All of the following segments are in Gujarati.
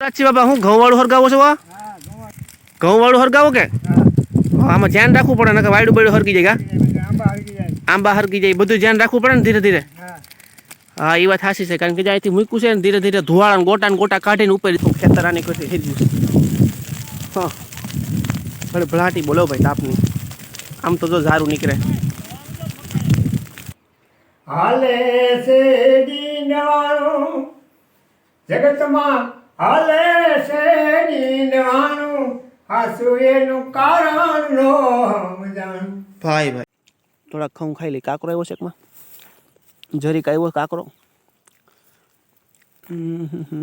સાચી બાબા હું ઘઉં વાળું હરગાવો છો આ ઘઉં વાળું હરગાવો કે? હા, આમાં ધ્યાન રાખવું પડે નકર વાયડું બાયડું હરકી જાય આંબા હરકી જાય. બધું ધ્યાન રાખવું પડે ને ધીરે ધીરે. હા. એ વાત સાચી છે કારણ કે જ્યાંથી મૂક્યું છે ને ધીરે ધીરે ધુવાળા ગોટા ને ગોટા કાઢીને ઉપર ખેતર આની કોઈ થઈ ગયું હા. ભલે ભલાટી બોલો ભાઈ તાપની. આમ તો જો ઝારું નીકળે. હાલે છે જગતમાં હાલે છે દીનવાણું હાસુ કારણ નો જાણ. ભાઈ ભાઈ. થોડાક ખમ ખાઈ લઈ. કાકરો આવ્યો છે એકમાં. જરીક આવ્યો કાકરો. હમ હમ હમ.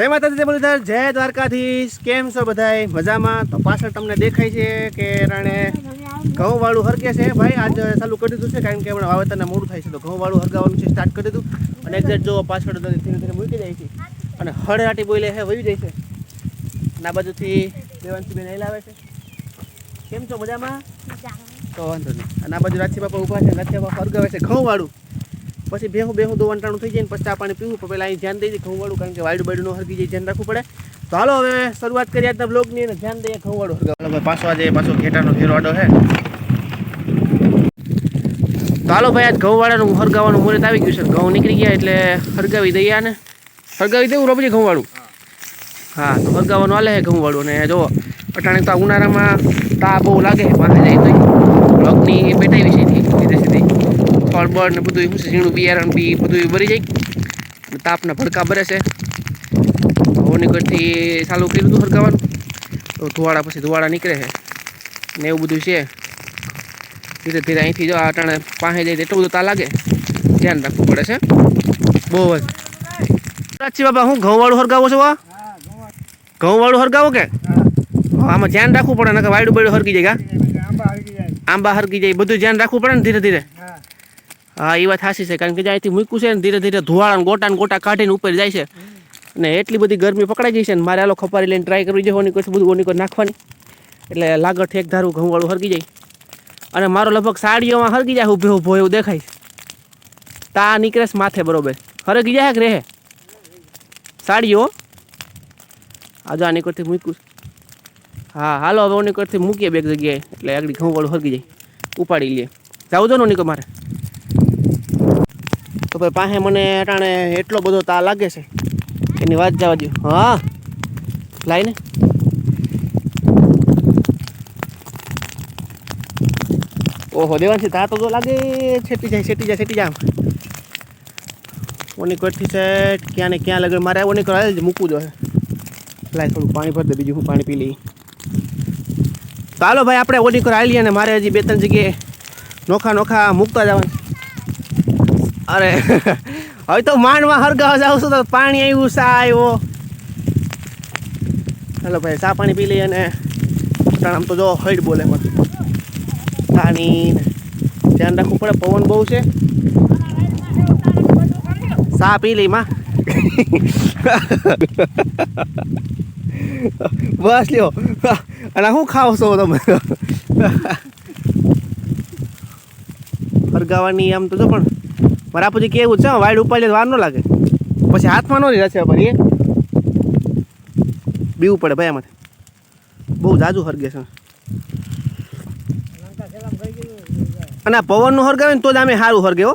જય માતાજી મુરલીધર જય દ્વારકાધીશ. કેમ છો બધાય? મજામાં? તો પાછળ તમને દેખાય છે કે રાણે ઘઉં વાળું હરકે છે. ભાઈ આજ ચાલુ કરી દીધું છે કારણ કે હમણાં વાવેતરને મોડું થાય છે. તો ઘઉં વાળું હરગાવાનું છે સ્ટાર્ટ કરી દીધું. અને એક્ઝેક્ટ જો પાછળ ધીરે ધીરે મૂકી જાય છે. અને હળરાટી બોલે છે વહી જાય છે. ના બાજુથી દેવાંશી બેન લાવે છે. કેમ છો મજામાં? તો વાંધો નહીં. અને આ બાજુ રાજી બાપા ઊભા છે રાજી બાપા હરગાવે છે ઘઉં વાળું પછી બેહું બેહું દો વંટાણું થઈ જાય ને પછી ચા પાણી પીવું પહેલાં અહીં ધ્યાન દઈ દઈએ ઘઉં વાળું કારણ કે વાયડું બાયડું ન જાય, ધ્યાન રાખવું પડે. તો હાલો હવે શરૂઆત કરીએ આજના બ્લોગની અને ધ્યાન દઈએ ઘઉં વાળું હરગાવ હાલો પાછો આજે પાછો ઘેટાનો ઘેરવાડો છે તો હાલો, ભાઈ, આજ ઘઉંવાળાનું હરગાવાનું મુહૂર્ત આવી ગયું છે. ઘઉં નીકળી ગયા એટલે હરગાવી દઈએ ને હરગાવી દેવું, રોબજી, ઘઉંવાળું? હા, તો હરગાવાનું હાલે છે ઘઉંવાળું. અને જો, અટાણે તો ઉનાળામાં તા બહુ લાગે પાસે જાય તો અગ્નિ પેટાવી છે સીધે સીધી. ફળ બળ ને બધું શું છે ઝીણું બિયારણ બી બધું ભરી જાય. તાપના ભડકા ભરે છે. ઓનીકરથી ચાલુ કર્યું હતું હરકાવાનું તો ધુવાડા પછી ધુવાડા નીકળે છે. ને એવું બધું છે. ધીરે ધીરે અહીંથી જો આ ટાણે પાસે જાય એટલું બધું તા લાગે. ધ્યાન રાખવું પડે છે. બહુ જ. સાચી બાબા હું ઘઉં વાળું હરગાવો છો આ ઘઉં વાળું હરગાવો કે? આમાં ધ્યાન રાખવું પડે નકર વાયડું બાયડું હરકી જાય કા? આંબા આવી જાય આંબા હરકી જાય બધું ધ્યાન રાખવું પડે ને ધીરે ધીરે. હા એ વાત સાચી છે, કારણ કે જે અહીંથી મૂક્યું છે ને, ધીરે ધીરે ધુવાળા ગોટા ગોટા કાઢીને ઉપર જાય છે. ને એટલી બધી ગરમી પકડાઈ ગઈ છે ને, મારે આલો ખપારી લઈને ટ્રાય કરવી ઓની કોઈ બધું ઓની કોઈ નાખવાની. એટલે લાગત એક ધારું ઘઉં વાળું હરગી જાય. અને મારો લગભગ સાડીઓમાં હરગી જાય ઊભે ઊભો એવું દેખાય. તા નીકળે માથે બરોબર. હરગી જાય કે રહે? સાડીઓ? આજે આની કરતી મૂક્યું હા, હાલો, હવે ઓની કરતી મૂકીએ બે જગ્યાએ. એટલે આગળ ઘઉં વાળું હરગી જાય. ઉપાડી લઈએ જાવું દો ને ઓની મારે. ભાઈ પાસે મને અટાણે એટલો બધો તા લાગે છે. એની વાત જવા દઉં હા. લાઈને ઓહો, દેવાંશી તા તો જો લાગે છેટી જાય છેટી જાય છેટી જાય ઓની કોઈથી સેટ ક્યાં ને ક્યાં લગે મારે ઓની કર જ મૂકવું જોઈએ લાય થોડું પાણી ભરી દે, બીજું હું પાણી પી લઈ. તો હાલો ભાઈ, આપણે ઓની કર લઈએ ને મારે હજી બે ત્રણ જગ્યાએ નોખા નોખા મૂકતા જવાનું. અરે, હવે તો માંડમાં હરગાવ જાવ છું તો પાણી આવ્યું સા આવ્યો. ચાલો ભાઈ, ચા પાણી પી લઈએ અને આમ તો જો હઈડ બોલે મત પાણી ધ્યાન રાખવું પડે, પવન બહુ છે. ચા પી લઈ, માં. બસ લ્યો. અને શું ખાવ છો તમે. હરગાવાની આમ તો જો પણ પછી કેવું છે વાઈડ ઉપાડી વાર ન લાગે. પછી હાથમાં ન રહી છે પર એ બીવું પડે ભાઈ આમાંથી બહુ જાજુ હરગે છે. અને આ પવનનું હરગાવે ને તો જ આમે સારું હરગે, હો.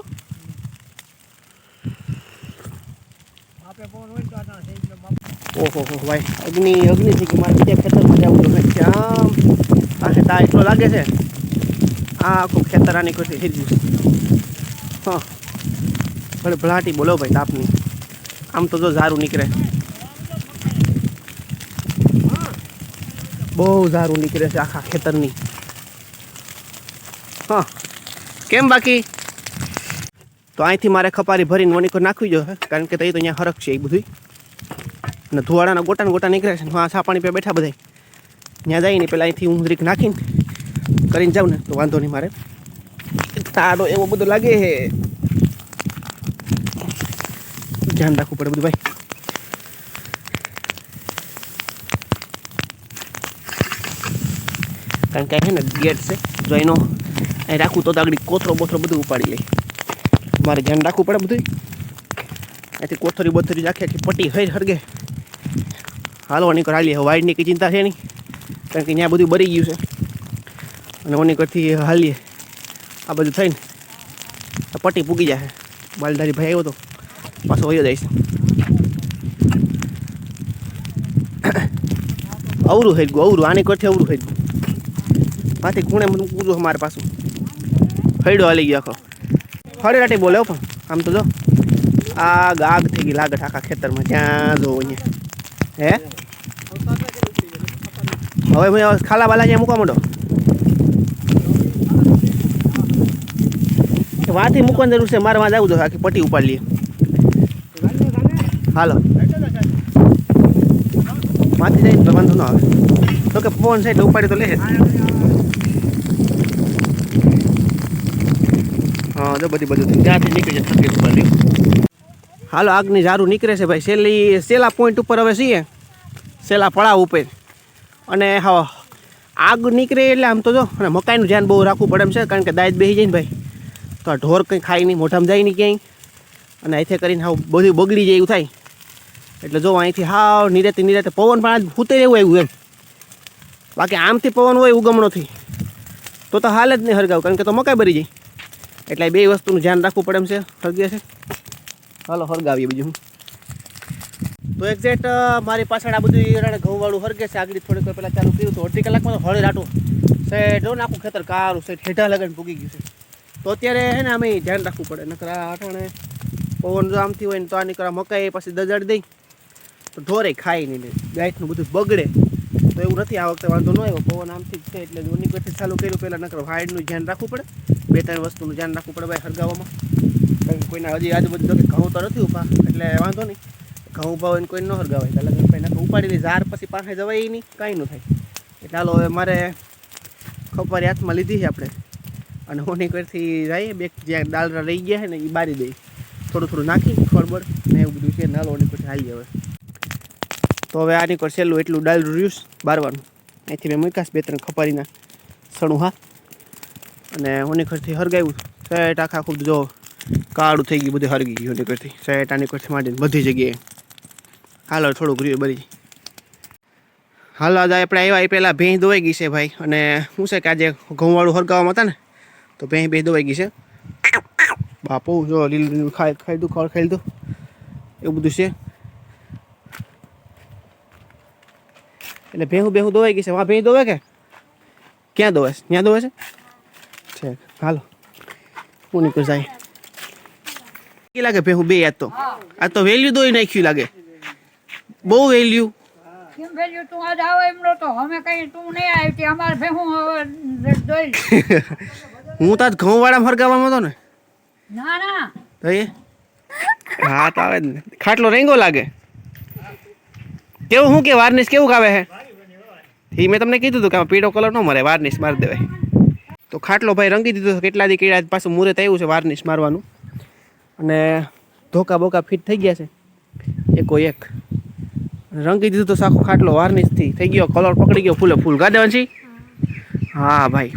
ઓહો, હો, ભાઈ, અગ્નિ અગ્નિ થઈ ગઈ. મારે બીજા ખેતરમાં જવું જોઈએ આમ આ તા એટલો લાગે છે. આ આખું ખેતર આની કોઈ થઈ ગયું. હા. ભલે ભલાટી, બોલો ભાઈ, તાપની. આમ તો જો ઝારું નીકળે. બહુ ઝારું નીકળે છે આખા ખેતરની. હા. કેમ બાકી? તો અહીંથી મારે ખપારી ભરીને વણીકો નાખવી જોઈએ કારણ કે તઈ તો અહીંયા હરખ છે એ બધું અને ધુવાડાના ગોટા ગોટા નીકળે છે હા સાપાણી પે બેઠા બધા ત્યાં જઈને પેલા અહીંથી હું રીક નાખીને કરીને જાઉં ને, તો વાંધો નહીં મારે. તારો એવો બધો લાગે હે ધ્યાન રાખવું પડે બધું, ભાઈ. કારણ કે છે ને ગેટ છે, જો એનો અહીં રાખવું તો આગળ કોથરો બોથરો બધું ઉપાડી લે. મારે ધ્યાન રાખવું પડે બધું અહીંથી કોથરી બોથરી આખી આખી પટ્ટી થઈ હરગે. હાલો ઓની કર હાલીએ વાઇડની કંઈ ચિંતા છે નહીં કારણ કે ત્યાં બધું બરી ગયું છે. અને ઓની કરથી હાલીએ. આ બધું થઈને પટ્ટી પૂગી જાય બાલધારી ભાઈ આવ્યો તો. પાછો વયો જઈશ અવરું થઈ ગયું અવરું આની કરથી અવરું થઈ ગયું પાછી કુણે મને પૂરું મારે પાછું હૈડો હાલી ગયો આખો હળે રાટી બોલે પણ આમ તો જો આગ આગ થઈ ગઈ લાગત આખા ખેતરમાં ત્યાં જો અહીંયા હે હવે હવે ખાલા બાલા જ્યાં મૂકવા માંડો વાંથી મૂકવાની જરૂર છે મારે વાં જવું જોઈએ આખી પટ્ટી ઉપાડી લઈએ હાલો. વાંચી જાય તો વાંધો ન આવે. તો કે ફોન છે એટલે ઉપાડી તો લે. હા જો બધી બધું. ત્યાંથી નીકળી જાય તકલીફ ઉપર હાલો આગની ઝારું નીકળે છે ભાઈ. સેલી સેલા પોઈન્ટ ઉપર હવે છીએ. સેલા પડાવ ઉપર. અને હા આગ નીકળે એટલે આમ તો જો અને મકાઈનું ધ્યાન બહુ રાખવું પડે એમ છે કારણ કે દાયજ બેસી જાય ને ભાઈ. તો આ ઢોર કંઈ ખાય નહીં મોઢામાં જાય નહીં ક્યાંય. અને અહીંથી કરીને હા બધું બગડી જાય એવું થાય. એટલે જો અહીંથી હાવ નિરેતે નિરેતે પવન પણ ફૂતે એવું આવ્યું એમ. બાકી આમથી પવન હોય ઉગમણોથી. તો તો હાલ જ નહીં હરગાવ, કારણ કે તો મકાઈ ભરી જાય. એટલે બે વસ્તુનું ધ્યાન રાખવું પડે એમ છે હરગે છે. હાલો હરગાવીએ બીજું તો એક્ઝેક્ટ મારી પાછળ આ બધું રાણે ઘઉંવાળું હરગે છે, આગળ થોડીક વાર પહેલાં ચાલુ કર્યું તો અડધી કલાકમાં તો હળે રાટું. સાઈડ ને આખું ખેતર કારું સાઈડ હેઠા લગન ભૂગી ગયું છે. તો અત્યારે હે ને અમે ધ્યાન રાખવું પડે, નકર આ અઠાણે પવન જો આમથી હોય ને તો આ નીકળા મકાઈ પછી દજાડી દઈ. તો ઢોરે ખાય નહીં ને ગાયનું બધું બગડે. તો એવું નથી, આ વખતે વાંધો ન આવ્યો. પવન આમથી જ છે એટલે ઓની પરથી ચાલુ કર્યું. પહેલાં નકર વાઇડનું ધ્યાન રાખવું પડે. બે ત્રણ વસ્તુનું ધ્યાન રાખવું પડે ભાઈ હરગાવામાં. કોઈના હજી આજુબાજુ ઘઉં તો નથી ઊભા. એટલે વાંધો નહીં. ઘઉં ઊભા હોય ને કોઈ ન હરગાવાય. એટલે લગન ભાઈ ઉપાડી ઝાર પછી પાસે જવાય નહીં, કાંઈ ન થાય. એટલે હાલો, હવે મારે ખપારી હાથમાં લીધી છે આપણે. અને ઓની કરથી જઈએ, બે જ્યાં ડાલરા રહી ગયા છે ને એ બારી દઈ થોડું થોડું નાખી, ખળબળ ને એવું બધું છે. નાલો ઓની પછી હાલી હવે. તો હવે આની છેલ્લું એટલું ડાલ રહ્યું બારવાનું. અહીંથી મેં મૂકાશ બે ત્રણ ખપારીના સણું, હા. અને ઓની કરથી હરગાવ્યું સેટ આખા ખૂબ જો કાળું થઈ ગયું, બધું હરગી ગયું ઓની કરથી સેટ આની કરથી માંડીને બધી જગ્યાએ હાલો થોડુંક રહ્યું બધી. હાલો આજે આપણે આવ્યા એ પહેલાં ભેંસ દોવાઈ ગઈ છે ભાઈ. અને શું છે કે આજે ઘઉંવાળું હરગાવવામાં હતા ને, તો ભેંસ બે દોવાઈ ગઈ છે. બાપુ, જો લીલું લીલું ખાઈ ખાઈ દઉં ખડ ખાઈ દઉં એવું બધું છે. એટલે ભેહું ભેહું દોવાઈ ગઈ છે. વાં ભેહી દોવે કે? ક્યાં દોવે છે? ત્યાં દોવે છે? ઠીક હાલો. હું નીકળું જાય કે લાગે ભેહું બે યાદ તો. આ તો વેલ્યુ દોઈ નાખ્યું લાગે. બહુ વેલ્યુ. કેમ ભેજ્યું તું આજ આવો એમ નહોતો અમે કઈ તું નહીં આવી અમારે ભેહું હું તાજ ઘઉં વાળા ફરગાવામાં હતો ને. ના ના. તો એ હા આવે ને. ખાટલો રેંગો લાગે. કેવું શું કે વાર્નિશ કેવું આવે હે? એ મેં તમને કીધું હતું કે આમાં પીળો કલર ન મરે વાર્નિશ મારી દેવાય. તો ખાટલો ભાઈ રંગી દીધો. કેટલા દી કીડા, પાછું મુહૂર્ત આવ્યું છે વાર્નિશ મારવાનું. અને ધોકા બોકા ફિટ થઈ ગયા છે, એકો એક. રંગી દીધું તો સાખો ખાટલો વાર્નિશથી થઈ ગયો કલર પકડી ગયો, ફૂલે ફૂલ. ગાદેવાંશી હા, ભાઈ.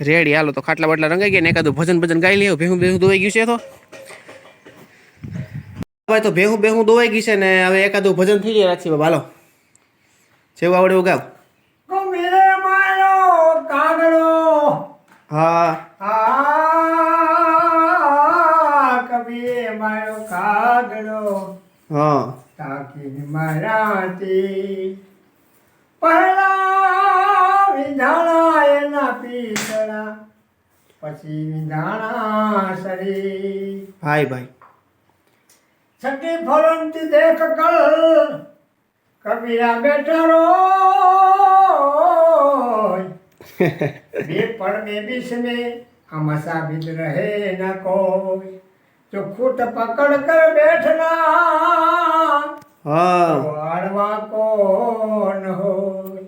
રેડી, હાલો, તો ખાટલા બાટલા રંગાઈ ગયા ને એકાદું ભજન ભજન ગાઈ લઈએ ભેહું ભેહું દોવાઈ ગયું છે તો. ભાઈ, તો ભેહું બેહું દોવાઈ ગઈ છે ને હવે એકાદું ભજન થઈ ગયા રાખી બાબા, હાલો. જેવું આવડે એવું ગાવ હા. હા તાકી મરાતી પહેલા વિધાણા એના પીતળા પછી વિધાણા શરી ભાઈ ભાઈ. છઠ્ઠી ફરમતી દેખ કલ કબીરા બેઠા રો બે પડને બિસમે અમસા બિદ રહે ન કોઈ. જો ખૂટ પકડ કર બેઠના હા. વાળવા કોણ હોય?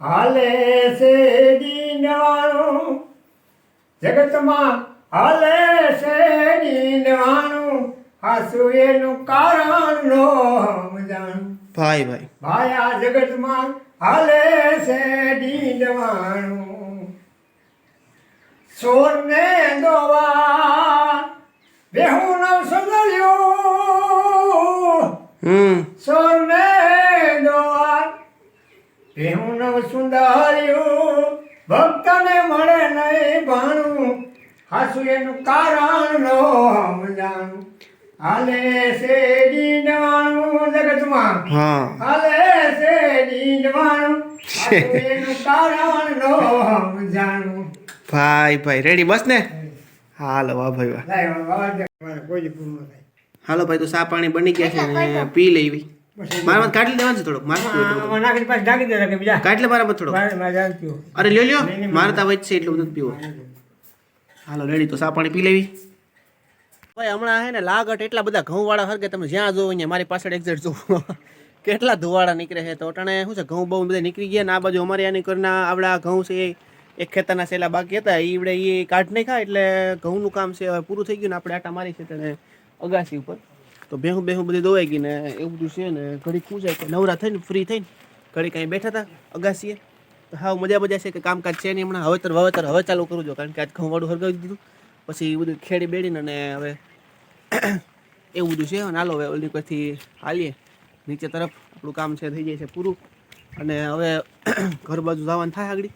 હાલે સે દીનવાનું જગતમાં હાલે સે દીનવાનું હાસુ એનું કારણ નો ભાઈ ભાઈ. ભાઈ આ જગતમાં હાલે છે દીનવાનું સોરને દોવા બેહું નવ સુંદર્યો હમ. સોને દ્વાર બેહું નવ સુંદર્યો ભક્તને મળે નહીં ભાણું. હાસુ એનું કારણ નો સમજાણું. હાલે છે દીનવાણું જગતમાં. હા. હાલે છે દીનવાણું એનું કારણ નો સમજાણું ભાઈ ભાઈ રેડી બસ ને? હાલો વાહ ભાઈ વાહ. હાલો ભાઈ તો સા પાણી બની ગયા છે ને પી લેવી મારા કાટલી દેવાનું છે થોડોક. મારે આમાં નાખીને પાછી ઢાંકી દે કે બીજા. કાટલે મારા પર થોડોક. અરે લ્યો લ્યો. મારા તા વચ્ચે એટલું બધું પીવો. હાલો રેડી તો સા પાણી પી લેવી. ભાઈ, હમણાં હે ને લાગટ એટલા બધા ઘઉં વાળા હરકે તમે જ્યાં જોવો અહીંયા, મારી પાછળ એક્ઝેક્ટ જોવો. કેટલા ધુવાડા નીકળે છે તો, અટાણે શું છે, ઘઉં બહુ બધા નીકળી ગયા ને આ બાજુ અમારે આની કરના આવડા ઘઉં છે એક ખેતરના સેલા બાકી હતા ઈવડે એ કાઢ નાખ્યા એટલે ઘઉંનું કામ છે, હવે પૂરું થઈ ગયું ને આપણે આટા મારી છે તેને અગાસી ઉપર. તો ભેહું ભેહું બધી દોવાઈ ગઈ ને એવું બધું છે ને ઘડી શું કે નવરા થઈને, ફ્રી થઈને ઘડી કાંઈ બેઠા હતા અગાસીએ. તો હા મજા મજા છે કે કામકાજ છે નહીં હમણાં. હવે તર હવે ચાલુ કરું છું કારણ કે આજ ઘઉંવાળું હરગાવી દીધું. પછી એ બધું ખેડી બેડીને અને હવે એવું બધું છે. અને હાલો હવે ઓલી પરથી હાલીએ. નીચે તરફ આપણું કામ છે, થઈ જાય છે પૂરું. અને હવે ઘર બાજુ જવાનું થાય આગળ.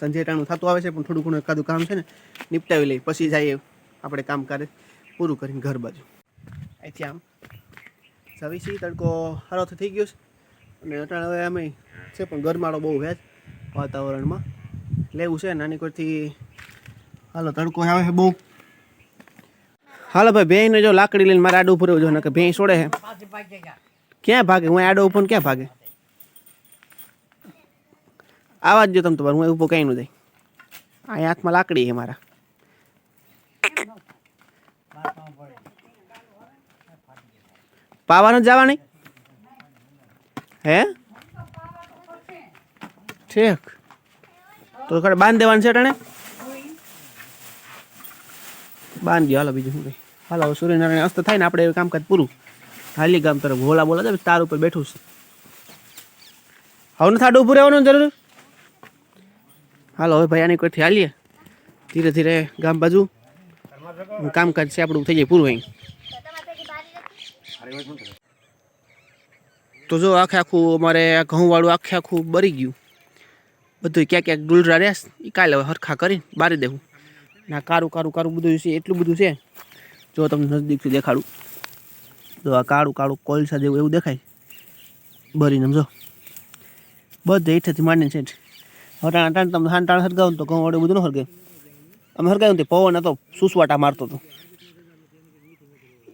સંજેટાણું થતું આવે છે, પણ થોડું ઘણું એકાદું કામ છે ને, નિપટાવી લઈ પછી જઈએ આપણે કામ કરે પૂરું કરીને ઘર બાજુ. અહીંથી આમ સવીસી તડકો સારો થઈ ગયો છે. અને અટાણે હવે અમે છે, પણ ગરમાળો બહુ વ્યાજ વાતાવરણમાં. લેવું છે, નાની કોઈથી હાલો, તડકો આવે છે બહુ. હાલો ભાઈ ભેંને જો લાકડી લઈને મારે આડો ઉપર જો ને કે ભેં છોડે છે ક્યાં ભાગે? હું આડો ઉપર ને ક્યાં ભાગે? આવા જ જો તમે તમારે હું ઉપર કઈ નું જાય. અહીંયા હાથમાં લાકડી છે મારા. પાવાનું જ જવાની? હે? ઠીક. તો ખરે બાંધ દેવાનું છે અટાણે? બાંધી હાલો બીજું શું કઈ હાલો સૂર્યનારાયણ અસ્ત થાય ને, આપણે કામ કામકાજ પૂરું. હાલી ગામ તરફ હોલા બોલા છે તાર ઉપર બેઠું છે. હવે નથી આડું ઉભું રહેવાનું જરૂર? હાલો, હવે ભાઈ, આની કોઈથી હાલીએ? ધીરે ધીરે ગામ બાજુ. કામકાજ છે, આપણું થઈ જાય પૂરું અહીં. તો જો, આખે આખું અમારે ઘઉંવાળું આખે આખું બરી ગયું. બધું ક્યાંક ક્યાંક ડુલરા રહ્યા એ કાલે હવે હરખા કરીને બારી દેવું. ના કારું કારું કારું બધું છે, એટલું બધું છે. જો તમને નજદીકથી દેખાડું. તો આ કાળું કાળું કોલસા જેવું એવું દેખાય. બરીને સમજો. બધે હેઠેથી માંડીને છે હટાણ હટાણ તમે હાન, ટાણ હરગાવો તો ઘઉં વડે બધું ન હરગે. અમે હરગાવ્યું તે પવન હતો, સુસવાટા મારતો હતો.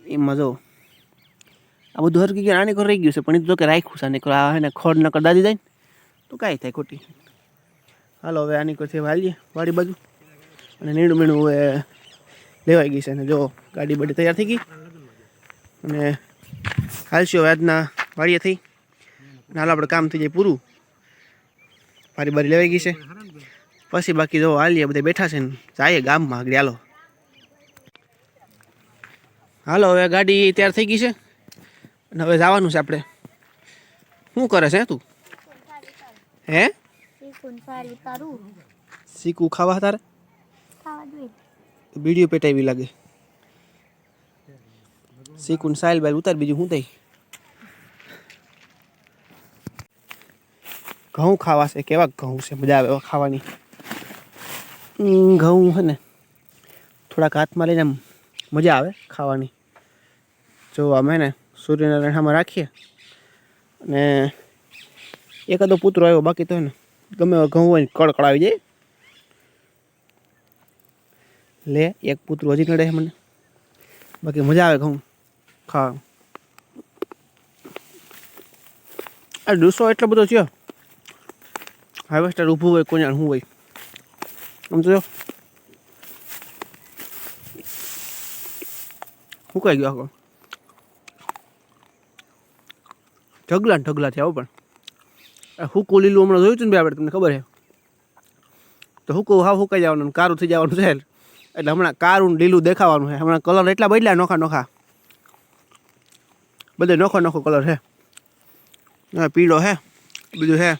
એમાં જો, આ બધું હરકી ગયું, આને રહી ગયું છે, પણ એ તો કે રાખ્યું છે, આને આ એને ખડ નકર દાદી જાય ને, તો કાંઈ થાય ખોટી. હાલો, હવે આની કોઈ હાલીએ, વાડી બાજુ. અને નીણું મીણું હવે લેવાઈ ગઈ છે અને જો ગાડી બધી તૈયાર થઈ ગઈ. અને હાલશું હવે આજના વાડીએ થઈ. અને હાલ આપણે કામ થઈ જાય પૂરું. બારી બારી લેવાઈ ગઈ છે. પછી બાકી જો હાલીએ બધા બેઠા છે ને જાય ગામમાં આગળ હાલો. હાલો હવે ગાડી તૈયાર થઈ ગઈ છે. અને હવે જવાનું છે આપણે શું કરે છે તું? હે? શીખું ખાવા તારે? ખાવા જોઈએ. વીડિયો પેટાવી લાગે. શીખું સાહેલ ભાઈ ઉતાર બીજું શું થઈ ઘઉં ખાવા છે, કેવા ઘઉં છે? મજા આવે એવા ખાવાની. ઘઉં છે ને, થોડાક હાથમાં લઈને આમ મજા આવે ખાવાની. જો અમે ને, સૂર્યનારાયણ સામે રાખીએ અને એકાદો પુત્રો આવ્યો, બાકી તો ને, ગમે ઘઉં હોય ને કડકડાવી જાય લે, એક પુત્ર હજી નડે મને. બાકી મજા આવે ઘઉં ખાવા. આ ડૂસો એટલો બધો થયો હાર્વેસ્ટર ઊભું હોય કોઈ જાણે શું હોય. આમ તો સુકાઈ ગયો આખો? ઢગલા ઢગલા થયા હો પણ. હું કોલીલું લીલું હમણાં જોયું હતું ને આપણે, તમને ખબર છે? તો હુકું હાવ હુકાઈ જવાનું કારું થઈ જવાનું છે. એટલે હમણાં કારું લીલું દેખાવાનું છે. હમણાં કલર એટલા બદલ્યા નોખા નોખા. બધે નોખો નોખો કલર છે. પીળો છે. બીજું છે.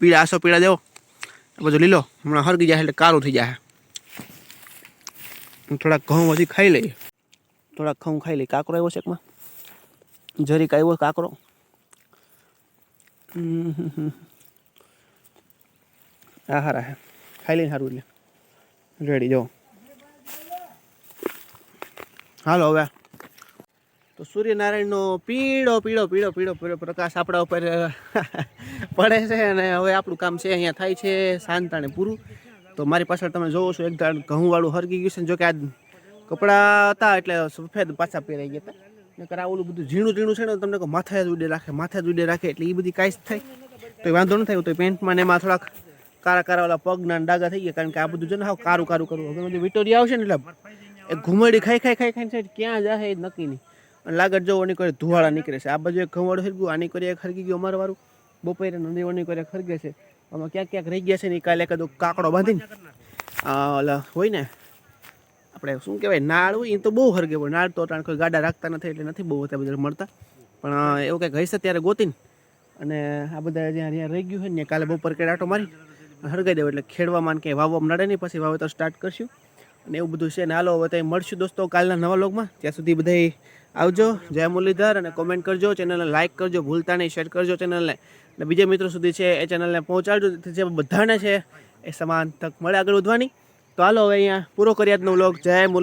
પીળા આસો પીળા દેવો. બધું લીલો. હમણાં હરગી જાય એટલે કારું થઈ જાય થોડાક ઘઉં હજી ખાઈ લઈએ. થોડાક ઘઉં ખાઈ લઈએ. કાકરો આવ્યો છે એકમાં. જરીક આવ્યો કાકરો. હમ હમ હમ. આ હારા હે ખાઈ લઈને સારું એટલે. રેડી જાઓ હાલો હવે. તો સૂર્યનારાયણનો પીળો પીળો પીળો પીળો પીળો પ્રકાશ આપણા ઉપર પડે છે અને હવે આપણું કામ છે, અહીંયા થાય છે શાંતાણે પૂરું. તો મારી પાછળ તમે જોવો છો, એક ઘઉંવાળું હરગી ગયું છે જોકે આ કપડાં હતા એટલે સફેદ પાછા પહેરાઈ ગયા હતા. નકર આ બધું ઝીણું ઝીણું છે ને, તમને કહું, માથા જ ઉડે રાખે, માથા જ ઉડે રાખે એટલે એ બધી કાંઈ થાય. તો વાંધો ન થાય તો પેન્ટમાં ને એમાં થોડાક કારા કારા વાળા પગના ડાગા થઈ ગયા કારણ કે આ બધું છે ને હાવ કારું કારું કરવું. હવે બધું વિટોરિયા આવશે ને એટલે એ ઘુમડી ખાઈ ખાઈ ખાઈ ખાઈને છે ક્યાં જાય એ નક્કી નહીં. અને લાગત જવું ઓની કરે ધુવાળા નીકળે છે. આ બાજુ એક ઘઉંવાળું હરગ્યું આની કરી એક હરગી ગયું અમારું વારું બપોરે નદી ઓની કરી ખરગે છે. આમાં ક્યાંક ક્યાંક રહી ગયા છે ને કાલે એકાદો કાકડો બાંધીને. ઓલા હોય ને, આપણે શું કહેવાય, નાળ હોય એ તો બહુ હરગે હોય. નાળ તો કોઈ ગાડા રાખતા નથી એટલે નથી બહુ અત્યારે બધા મળતા. પણ એવું કંઈક હશે ત્યારે ગોતીને. અને આ બધા જ્યાં રહી ગયું હોય ને કાલે બપોર કે આટો મારી હરગાઈ દેવું એટલે ખેડવામાં ક્યાંય વાવવામાં નડે નહીં, પછી વાવેતર સ્ટાર્ટ કરશું. અને એવું બધું છે ને હાલો, હવે ત્યાં મળશું દોસ્તો કાલના નવા લોગમાં ત્યાં સુધી બધાય આવજો, જય મુરલીધર અને કોમેન્ટ કરજો ચેનલને લાઇક કરજો, ભૂલતા નહીં શેર કરજો ચેનલને અને બીજા મિત્રો સુધી છે એ ચેનલને પહોંચાડજો જે બધાને છે એ સમાન તક મળે આગળ વધવાની. તો હાલો, હવે અહીંયા પૂરો કરીએ આજનો વ્લોગ. જય મુરલી